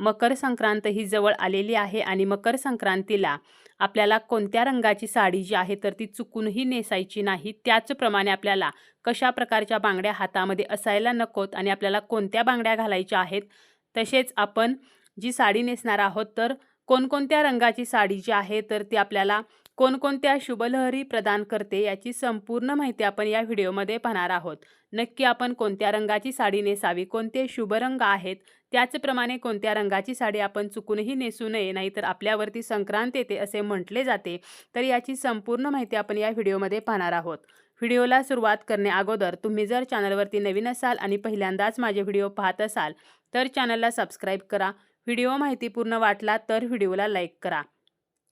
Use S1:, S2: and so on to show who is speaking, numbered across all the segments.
S1: मकर संक्रांत ही जवळ आलेली आहे आणि मकर संक्रांतीला आपल्याला कोणत्या रंगाची साडी जी आहे तर ती चुकूनही नेसायची नाही त्याचप्रमाणे आपल्याला कशा प्रकारच्या बांगड्या हातामध्ये असायला नकोत आणि आपल्याला कोणत्या बांगड्या घालायच्या आहेत तसेच आपण जी साडी नेसणार आहोत तर कोणकोणत्या रंगाची साडी जी आहे तर ती आपल्याला कोणकोणत्या शुभलहरी प्रदान करते याची संपूर्ण माहिती आपण या व्हिडिओमध्ये पाहणार आहोत. नक्की आपण कोणत्या रंगाची साडी नेसावी कोणते शुभ रंग आहेत त्याचप्रमाणे कोणत्या रंगाची साडी आपण चुकूनही नेसू नये नाहीतर आपल्यावरती संक्रांत येते असे म्हटले जाते तर याची संपूर्ण माहिती आपण या व्हिडिओमध्ये पाहणार आहोत. व्हिडिओला सुरुवात करणे अगोदर तुम्ही जर चॅनलवरती नवीन असाल आणि पहिल्यांदाच माझे व्हिडिओ पाहत असाल तर चॅनलला सबस्क्राईब करा व्हिडिओ माहितीपूर्ण वाटला तर व्हिडिओला लाईक करा.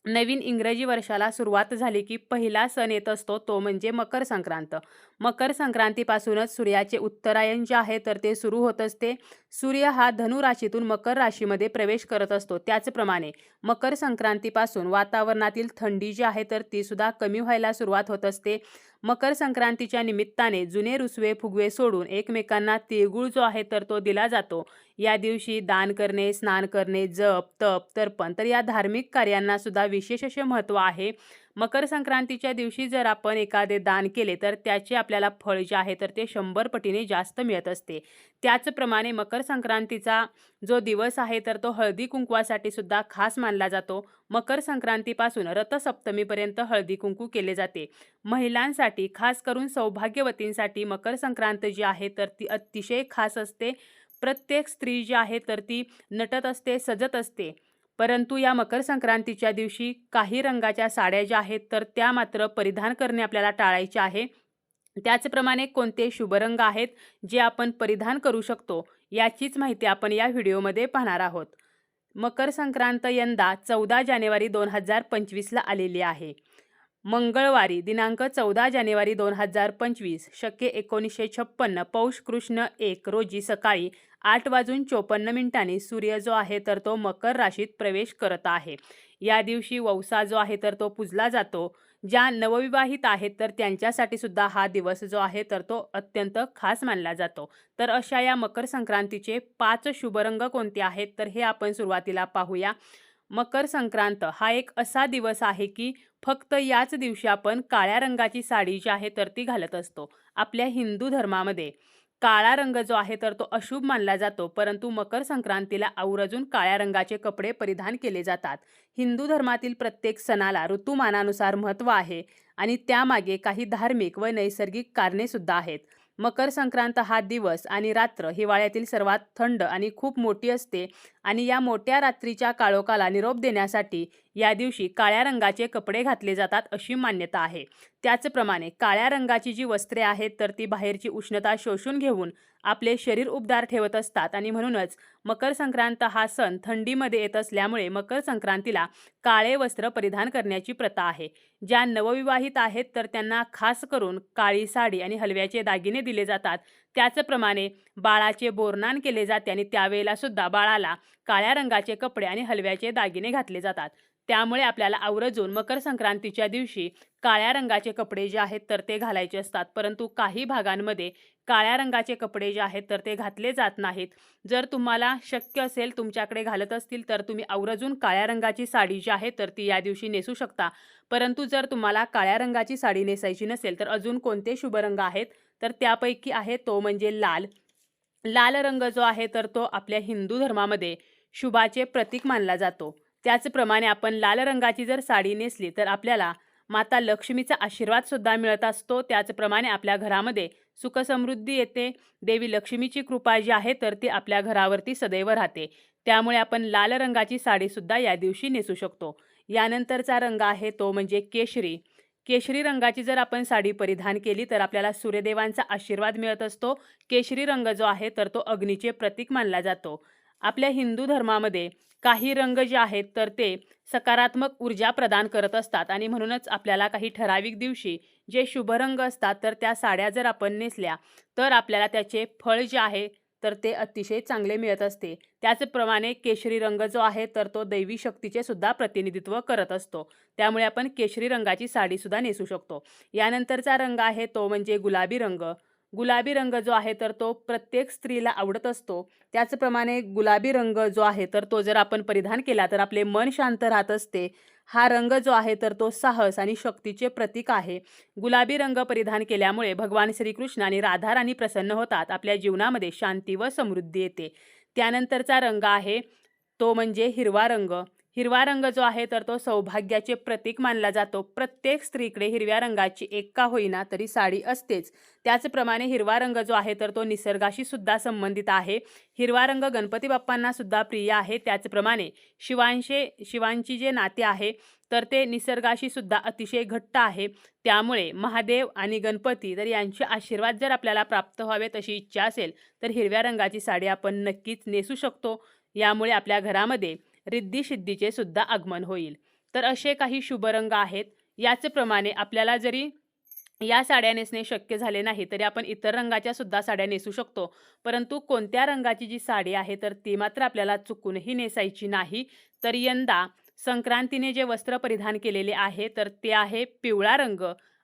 S1: नवीन इंग्रजी वर्षाला सुरुवात झाली की पहिला सण येत असतो तो म्हणजे मकर संक्रांत. मकर संक्रांतीपासूनच सूर्याचे उत्तरायण जे आहे तर ते सुरू होत असते. सूर्य हा धनु राशीतून मकर राशीमध्ये प्रवेश करत असतो. त्याचप्रमाणे मकर संक्रांतीपासून वातावरणातील थंडी जी आहे तर ती सुद्धा कमी व्हायला सुरुवात होत असते. मकर संक्रांतीच्या निमित्ताने जुने रुसवे फुगवे सोडून एकमेकांना तिळगुळ जो आहे तर तो दिला जातो. या दिवशी दान करणे स्नान करणे जप तप तर्पण. तर या धार्मिक कार्यांना सुद्धा विशेष असे महत्त्व आहे. मकर संक्रांतीच्या दिवशी जर आपण एखादे दान केले तर त्याचे आपल्याला फळ जे आहे तर ते शंभर पटीने जास्त मिळत असते. त्याचप्रमाणे मकर संक्रांतीचा जो दिवस आहे तर तो हळदी कुंकवासाठी सुद्धा खास मानला जातो. मकर संक्रांतीपासून रथसप्तमीपर्यंत हळदी कुंकू केले जाते. महिलांसाठी खास करून सौभाग्यवतींसाठी मकर संक्रांत जी आहे तर ती अतिशय खास असते. प्रत्येक स्त्री जी आहे तर ती नटत असते सजत असते. परंतु या मकर संक्रांतीच्या दिवशी काही रंगाच्या साड्या ज्या आहेत तर त्या मात्र परिधान करणे आपल्याला टाळायचे आहे. त्याचप्रमाणे कोणते शुभरंग आहेत जे आपण परिधान करू शकतो याचीच माहिती आपण या व्हिडिओमध्ये पाहणार आहोत. मकर संक्रांत यंदा चौदा जानेवारी दोन हजार पंचवीसला आलेली आहे. मंगळवारी दिनांक चौदा जानेवारी दोन हजार पंचवीस शक्य एकोणीसशे छप्पन्न पौष कृष्ण एक रोजी सकाळी आठ वाजून चोपन्न मिनिटांनी सूर्य जो आहे तर तो मकर राशीत प्रवेश करत आहे. या दिवशी वौसा जो आहे तर तो पूजला जातो. ज्या नवविवाहित आहेत तर त्यांच्यासाठी सुद्धा हा दिवस जो आहे तर तो अत्यंत खास मानला जातो. तर अशा या मकर संक्रांतीचे पाच शुभरंग कोणते आहेत? तर हे आपण सुरुवातीला पाहूया. मकर संक्रांत हा एक असा दिवस आहे की फक्त याच दिवशी आपण काळ्या रंगाची साडी जी आहे तर ती घालत असतो आपल्या हिंदू धर्मामध्ये. काळा रंग जो आहे तर तो अशुभ मानला जातो परंतु मकर संक्रांतीला आवर्जून काळ्या रंगाचे कपडे परिधान केले जातात. हिंदू धर्मातील प्रत्येक सणाला ऋतुमानानुसार महत्त्व आहे आणि त्यामागे काही धार्मिक व नैसर्गिक कारणे सुद्धा आहेत. मकर संक्रांत हा दिवस आणि रात्र हिवाळ्यातील सर्वात थंड आणि खूप मोठी असते आणि या मोठ्या रात्रीच्या काळोखाला निरोप देण्यासाठी या दिवशी काळ्या रंगाचे कपडे घातले जातात अशी मान्यता आहे. त्याचप्रमाणे काळ्या रंगाची जी वस्त्रे आहेत तर ती बाहेरची उष्णता शोषून घेऊन आपले शरीर उबदार ठेवत असतात. आणि म्हणूनच मकर संक्रांत हा सण थंडीमध्ये येत असल्यामुळे मकर संक्रांतीला काळे वस्त्र परिधान करण्याची प्रथा आहे. ज्या नवविवाहित आहेत तर त्यांना खास करून काळी साडी आणि हलव्याचे दागिने दिले जातात. त्याचप्रमाणे बाळाचे बोरनान केले जाते आणि त्यावेळेला सुद्धा बाळाला काळ्या रंगाचे कपडे आणि हलव्याचे दागिने घातले जातात. त्यामुळे आपल्याला आवर्जून मकर संक्रांतीच्या दिवशी काळ्या रंगाचे कपडे जे आहेत तर ते घालायचे असतात. परंतु काही भागांमध्ये काळ्या रंगाचे कपडे जे आहेत तर ते घातले जात नाहीत. जर तुम्हाला शक्य असेल तुमच्याकडे घालत असतील तर तुम्ही आवर्जून काळ्या रंगाची साडी जी आहे तर ती या दिवशी नेसू शकता. परंतु जर तुम्हाला काळ्या रंगाची साडी नेसायची नसेल तर अजून कोणते शुभ रंग आहेत? तर त्यापैकी आहे तो म्हणजे लाल. लाल रंग जो आहे तर तो आपल्या हिंदू धर्मामध्ये शुभाचे प्रतीक मानला जातो. त्याचप्रमाणे आपण लाल रंगाची जर साडी नेसली तर आपल्याला माता लक्ष्मीचा आशीर्वादसुद्धा मिळत असतो. त्याचप्रमाणे आपल्या घरामध्ये सुखसमृद्धी येते. देवी लक्ष्मीची कृपा जी आहे तर ती आपल्या घरावरती सदैव राहते. त्यामुळे आपण लाल रंगाची साडीसुद्धा या दिवशी नेसू शकतो. यानंतरचा रंग आहे तो म्हणजे केशरी. केशरी रंगाची जर आपण साडी परिधान केली तर आपल्याला सूर्यदेवांचा आशीर्वाद मिळत असतो. केशरी रंग जो आहे तर तो अग्नीचे प्रतीक मानला जातो. आपल्या हिंदू धर्मामध्ये काही रंग जे आहेत तर ते सकारात्मक ऊर्जा प्रदान करत असतात. आणि म्हणूनच आपल्याला काही ठराविक दिवशी जे शुभ रंग असतात तर त्या साड्या जर आपण नेसल्या तर आपल्याला त्याचे फळ जे आहे तर ते अतिशय चांगले मिळत असते. त्याचप्रमाणे केशरी रंग जो आहे तर तो दैवी शक्तीचे सुद्धा प्रतिनिधित्व करत असतो. त्यामुळे आपण केशरी रंगाची साडीसुद्धा नेसू शकतो. यानंतरचा रंग आहे तो म्हणजे गुलाबी रंग. गुलाबी रंग जो आहे तर तो प्रत्येक स्त्रीला आवडत असतो. त्याचप्रमाणे गुलाबी रंग जो आहे तर तो जर आपण परिधान केला तर आपले मन शांत राहत असते. हा रंग जो आहे तर तो साहस आणि शक्तीचे प्रतीक आहे. गुलाबी रंग परिधान केल्यामुळे भगवान श्रीकृष्ण आणि राधाराणी प्रसन्न होतात. आपल्या जीवनामध्ये शांती व समृद्धी येते. त्यानंतरचा रंग आहे तो म्हणजे हिरवा रंग. हिरवा रंग जो आहे तर तो सौभाग्याचे प्रतीक मानला जातो. प्रत्येक स्त्रीकडे हिरव्या रंगाची एक का होईना तरी साडी असतेच. त्याचप्रमाणे हिरवा रंग जो आहे तर तो निसर्गाशी सुद्धा संबंधित आहे. हिरवा रंग गणपती बाप्पांना सुद्धा प्रिय आहे. त्याचप्रमाणे शिवांशे शिवांची जे नाते आहे तर ते निसर्गाशी सुद्धा अतिशय घट्ट आहे. त्यामुळे महादेव आणि गणपती तर यांचे आशीर्वाद जर आपल्याला प्राप्त व्हावे तशी इच्छा असेल तर हिरव्या रंगाची साडी आपण नक्कीच नेसू शकतो. यामुळे आपल्या घरामध्ये रिद्धीसिद्धीचे सुद्धा आगमन होईल. तर असे काही शुभ रंग आहेत याचप्रमाणे आपल्याला जरी या साड्या नेसणे शक्य झाले नाही तरी आपण इतर रंगाच्या सुद्धा साड्या नेसू शकतो. परंतु कोणत्या रंगाची जी साडी आहे तर ती मात्र आपल्याला चुकूनही नेसायची नाही. तर यंदा संक्रांतीने जे वस्त्र परिधान केलेले आहे तर ते आहे पिवळा रंग.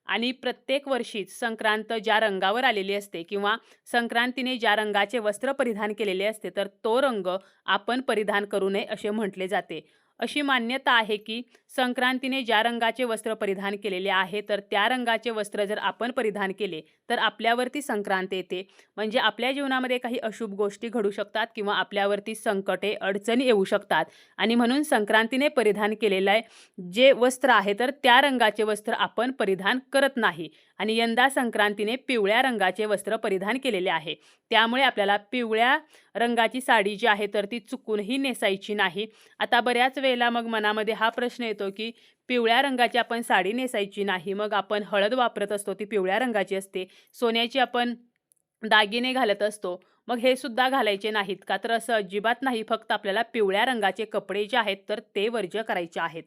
S1: आणि प्रत्येक वर्षीच संक्रांत ज्या रंगावर आलेली असते किंवा संक्रांतीने ज्या रंगाचे वस्त्र परिधान केलेले असते तर तो रंग आपण परिधान करू नये असे म्हटले जाते. अशी मान्यता आहे की संक्रांतीने ज्या रंगाचे वस्त्र परिधान केलेले आहे तर त्या रंगाचे वस्त्र जर आपण परिधान केले तर आपल्यावरती संक्रांत येते. म्हणजे आपल्या जीवनामध्ये काही अशुभ गोष्टी घडू शकतात किंवा आपल्यावरती संकटे अडचणी येऊ शकतात. आणि म्हणून संक्रांतीने परिधान केलेलं आहे जे वस्त्र आहे तर त्या रंगाचे वस्त्र आपण परिधान करत नाही. आणि यंदा संक्रांतीने पिवळ्या रंगाचे वस्त्र परिधान केलेले आहे. त्यामुळे आपल्याला पिवळ्या रंगाची साडी जी आहे तर ती चुकूनही नेसायची नाही. आता बऱ्याच वेळेला मग मनामध्ये हा प्रश्न येतो की पिवळ्या रंगाची आपण साडी नेसायची नाही मग आपण हळद वापरत असतो ती पिवळ्या रंगाची असते सोन्याची आपण दागिने घालत असतो मग हे सुद्धा घालायचे नाहीत का? तर असं अजिबात नाही फक्त आपल्याला पिवळ्या रंगाचे कपडे जे आहेत तर ते वर्ज्य करायचे आहेत.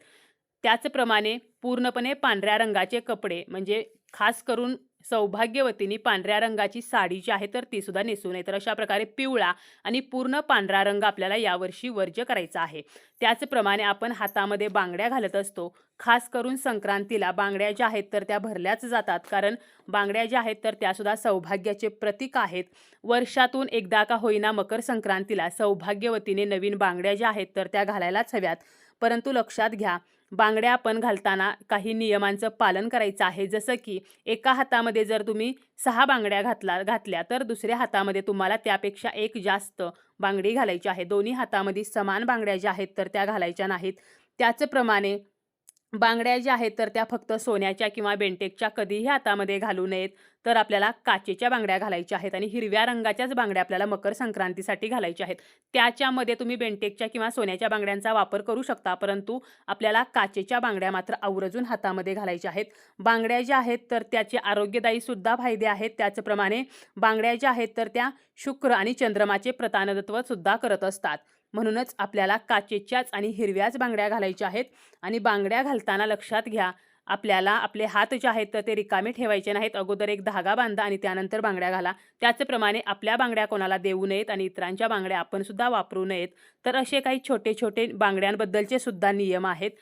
S1: त्याचप्रमाणे पूर्णपणे पांढऱ्या रंगाचे कपडे म्हणजे खास करून सौभाग्यवतीने पांढऱ्या रंगाची साडी जी आहे तर ती सुद्धा नेसू नये तर अशा प्रकारे पिवळा आणि पूर्ण पांढरा रंग आपल्याला यावर्षी वर्ज्य करायचा आहे. त्याचप्रमाणे आपण हातामध्ये बांगड्या घालत असतो. खास करून संक्रांतीला बांगड्या ज्या आहेत तर त्या भरल्याच जातात. कारण बांगड्या ज्या आहेत तर त्यासुद्धा सौभाग्याचे प्रतीक आहेत. वर्षातून एकदा का होईना मकर संक्रांतीला सौभाग्यवतीने नवीन बांगड्या ज्या आहेत तर त्या घालायलाच हव्यात. परंतु लक्षात घ्या बांगड्या आपण घालताना काही नियमांचं पालन करायचं आहे. जसं की एका हातामध्ये जर तुम्ही सहा बांगड्या घातला घातल्या तर दुसऱ्या हातामध्ये तुम्हाला त्यापेक्षा एक जास्त बांगडी घालायची आहे. दोन्ही हातामध्ये समान बांगड्या ज्या आहेत तर त्या घालायच्या नाहीत. त्याचप्रमाणे बांगड्या ज्या आहेत तर त्या फक्त सोन्याच्या किंवा बेंटेकच्या कधीही हातामध्ये घालू नयेत. तर आपल्याला काचेच्या बांगड्या घालायच्या आहेत आणि हिरव्या रंगाच्याच बांगड्या आपल्याला मकर संक्रांतीसाठी घालायच्या आहेत. त्याच्यामध्ये तुम्ही बेंटेकच्या किंवा सोन्याच्या बांगड्यांचा वापर करू शकता परंतु आपल्याला काचेच्या बांगड्या मात्र आवर्जून हातामध्ये घालायच्या आहेत. बांगड्या ज्या आहेत तर त्याचे आरोग्यदायी सुद्धा फायदे आहेत. त्याचप्रमाणे बांगड्या ज्या आहेत तर त्या शुक्र आणि चंद्रमाचे प्रतिनिधित्व सुद्धा करत असतात. म्हणूनच आपल्याला काचेच्याच आणि हिरव्याच बांगड्या घालायच्या आहेत. आणि बांगड्या घालताना लक्षात घ्या आपल्याला आपले हात जे आहेत तर ते रिकामे ठेवायचे नाहीत. अगोदर एक धागा बांधा आणि त्यानंतर बांगड्या घाला. त्याचप्रमाणे आपल्या बांगड्या कोणाला देऊ नयेत आणि इतरांच्या बांगड्या आपण सुद्धा वापरू नयेत. तर असे काही छोटे छोटे बांगड्यांबद्दलचे सुद्धा नियम आहेत.